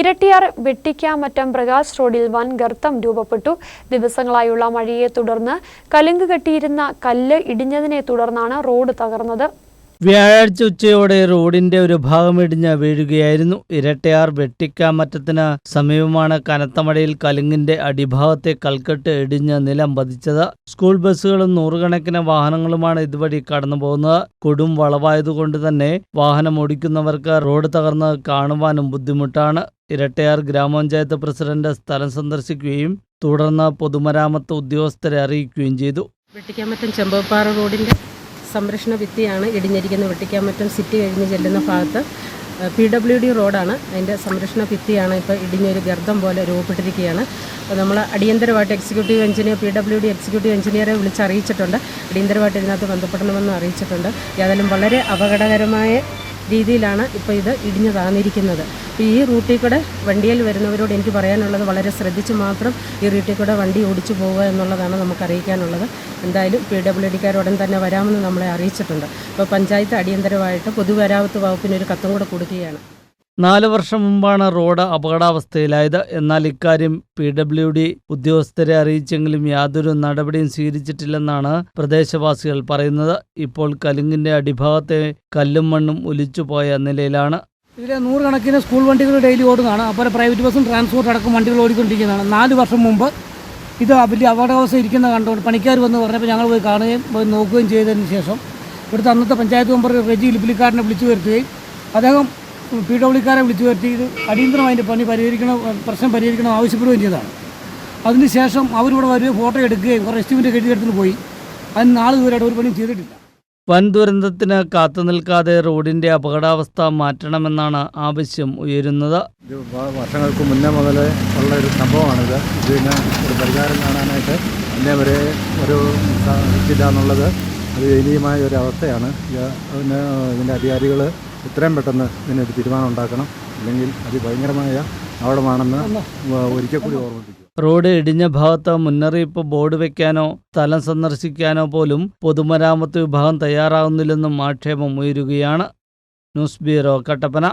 ഇരട്ടിയാർ വെട്ടിക്കാമറ്റം പ്രകാശ് റോഡിൽ വൻ ഗർത്തം രൂപപ്പെട്ടു. ദിവസങ്ങളായുള്ള മഴയെ തുടർന്ന് കലുങ്ക് കെട്ടിയിരുന്ന കല്ല് ഇടിഞ്ഞതിനെ തുടർന്നാണ് റോഡ് തകർന്നത്. വ്യാഴാഴ്ച ഉച്ചയോടെ റോഡിന്റെ ഒരു ഭാഗം ഇടിഞ്ഞ് വീഴുകയായിരുന്നു. ഇരട്ടയാർ വെട്ടിക്കാമറ്റത്തിന് സമീപമാണ് കനത്ത മഴയിൽ കലുങ്ങിന്റെ അടിഭാഗത്തെ കൽക്കെട്ട് ഇടിഞ്ഞ് നിലം പതിച്ചത്. സ്കൂൾ ബസ്സുകളും നൂറുകണക്കിന് വാഹനങ്ങളുമാണ് ഇതുവഴി കടന്നുപോകുന്നത്. കൊടും വളവായതുകൊണ്ട് തന്നെ വാഹനം ഓടിക്കുന്നവർക്ക് റോഡ് തകർന്ന് കാണുവാനും ബുദ്ധിമുട്ടാണ്. ഇരട്ടയാർ ഗ്രാമപഞ്ചായത്ത് പ്രസിഡന്റ് സ്ഥലം സന്ദർശിക്കുകയും തുടർന്ന് പൊതുമരാമത്ത് ഉദ്യോഗസ്ഥരെ അറിയിക്കുകയും ചെയ്തു. വെട്ടിക്കാമറ്റം ചെമ്പപ്പാറ റോഡിന്റെ സംരക്ഷണ ഭിത്തിയാണ് ഇടിഞ്ഞിരിക്കുന്നത് വെട്ടിക്കാമറ്റം സിറ്റി കഴിഞ്ഞ് ചെല്ലുന്ന ഭാഗത്ത് പി ഡബ്ല്യു ഡി റോഡാണ്. അതിന്റെ സംരക്ഷണ ഭിത്തിയാണ് ഇപ്പോൾ ഇടിഞ്ഞൊരു ഗർദ്ദം പോലെ രൂപപ്പെട്ടിരിക്കുകയാണ്. അപ്പോൾ നമ്മൾ അടിയന്തരമായിട്ട് executive engineer P W D executive എഞ്ചിനീയറെ വിളിച്ച് അറിയിച്ചിട്ടുണ്ട് അടിയന്തരമായിട്ട് ഇതിനകത്ത് ബന്ധപ്പെടണമെന്ന് അറിയിച്ചിട്ടുണ്ട്. ഏതായാലും വളരെ അപകടകരമായ രീതിയിലാണ് ഇപ്പോൾ ഇത് ഇടിഞ്ഞു താന്നിരിക്കുന്നത് ഈ റൂട്ടിൽ കൂടെ വണ്ടിയിൽ വരുന്നവരോട് എനിക്ക് പറയാനുള്ളത് വളരെ ശ്രദ്ധിച്ച് മാത്രം ഈ റൂട്ടിൽ കൂടെ വണ്ടി ഓടിച്ചു പോവുക എന്നുള്ളതാണ് നമുക്ക് അറിയിക്കാനുള്ളത്. എന്തായാലും പി ഡബ്ല്യു ഡിക്കാർ ഉടൻ തന്നെ വരാമെന്ന് നമ്മളെ അറിയിച്ചിട്ടുണ്ട്. അപ്പോൾ പഞ്ചായത്ത് അടിയന്തരമായിട്ട് പൊതുവരാവത്ത് വകുപ്പിന് ഒരു കത്തും കൂടെ കൊടുക്കുകയാണ്. നാല് വർഷം മുമ്പാണ് റോഡ് അപകടാവസ്ഥയിലായത്. എന്നാൽ ഇക്കാര്യം പി ഡബ്ല്യു ഡി ഉദ്യോഗസ്ഥരെ അറിയിച്ചെങ്കിലും യാതൊരു നടപടിയും സ്വീകരിച്ചിട്ടില്ലെന്നാണ് പ്രദേശവാസികൾ പറയുന്നത്. ഇപ്പോൾ കലുങ്ങിന്റെ അടിഭാഗത്തെ കല്ലും മണ്ണും ഒലിച്ചുപോയ നിലയിലാണ്. ഇതിലെ നൂറുകണക്കിന് സ്കൂൾ വണ്ടികൾ ഡെയിലി ഓടുന്നതാണ്. അതുപോലെ പ്രൈവറ്റ് ബസ്സും ട്രാൻസ്പോർട്ട് അടക്കം വണ്ടികൾ ഓടിക്കൊണ്ടിരിക്കുന്നതാണ്. നാല് വർഷം മുമ്പ് ഇത് വലിയ അപകടാവസ്ഥ ഇരിക്കുന്ന കണ്ടുകൊണ്ട് പണിക്കാർ വന്ന് പറഞ്ഞപ്പോൾ ഞങ്ങൾ പോയി കാണുകയും പോയി നോക്കുകയും ചെയ്തതിന് ശേഷം ഇവിടുത്തെ അന്നത്തെ പഞ്ചായത്ത് മെമ്പർ റെജി ലിപ്പിലിക്കാരനെ വിളിച്ചു വരുത്തുകയും അദ്ദേഹം പി ഡബ്ല്യുക്കാരെ വിളിച്ചു വരുത്തി. ഇത് അടിയന്തരമായി അതിന്റെ പണി പരിഹരിക്കണം പ്രശ്നം പരിഹരിക്കണം ആവശ്യപ്പെടുകയും ചെയ്തതാണ്. അതിനുശേഷം അവരിവിടെ വരികയും ഫോട്ടോ എടുക്കുകയും കുറേ എസ്റ്റിമേറ്റ് എഴുതിയെടുത്തിന് പോയി. അതിന് നാല് ഇതുവരെയായിട്ട് ഒരു പണിയും ചെയ്തിട്ടില്ല. വൻ ദുരന്തത്തിന് കാത്തു നിൽക്കാതെ റോഡിന്റെ അപകടാവസ്ഥ മാറ്റണമെന്നാണ് ആവശ്യം ഉയരുന്നത്. വർഷങ്ങൾക്ക് മുന്നേ മുതൽ ഉള്ള ഒരു സംഭവമാണിത്. ഇതിന് ഒരു പരിഹാരം കാണാനായിട്ട് ഇന്നേ വരെ ഒരു സാധിച്ചില്ല എന്നുള്ളത് അത് ദയനീയമായ ഒരു അവസ്ഥയാണ്. ഇതിന് അധികാരികൾ എത്രയും പെട്ടെന്ന് ഇതിനൊരു തീരുമാനം ഉണ്ടാക്കണം അല്ലെങ്കിൽ അതിഭയങ്കരമായ അപകടമാണെന്ന് വ- ഒരിക്കൽ കൂടി ഓർമ്മിപ്പിക്കും റോഡ് ഇടിഞ്ഞ ഭാഗത്ത് മുന്നറിയിപ്പ് ബോർഡ് വെക്കാനോ സ്ഥലം സന്ദർശിക്കാനോ പോലും പൊതുമരാമത്ത് വിഭാഗം തയ്യാറാകുന്നില്ലെന്നും ആക്ഷേപം ഉയരുകയാണ്. News bureau Kattappana.